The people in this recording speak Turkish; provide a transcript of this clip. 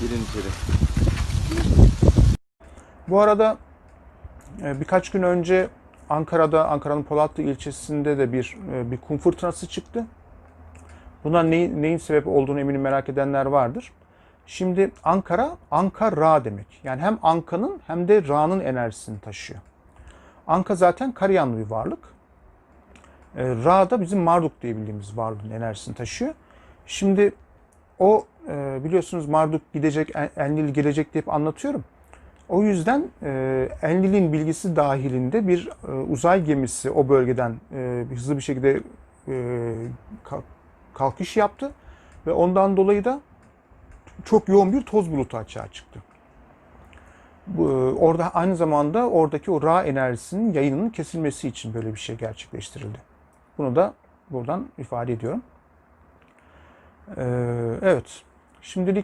Girin içeri. Bu arada e, birkaç gün önce Ankara'da, Ankara'nın Polatlı ilçesinde de bir e, bir kum fırtınası çıktı. Buna neyin, neyin sebep olduğunu eminim merak edenler vardır. Şimdi Ankara, Anka Ra demek. Yani hem Anka'nın hem de Ra'nın enerjisini taşıyor. Anka zaten Karayanlı bir varlık. E, Ra da bizim Marduk diye bildiğimiz varlığın enerjisini taşıyor. Şimdi o e, biliyorsunuz Marduk gidecek, En- Enlil gelecek deyip anlatıyorum. O yüzden e, Enlil'in bilgisi dahilinde bir e, uzay gemisi o bölgeden hızlı bir şekilde ka- kalkış yaptı ve ondan dolayı da çok yoğun bir toz bulutu açığa çıktı. Bu, e, orada aynı zamanda oradaki o Ra enerjisinin yayınının kesilmesi için böyle bir şey gerçekleştirildi. Bunu da buradan ifade ediyorum. Ee, evet. Şimdilik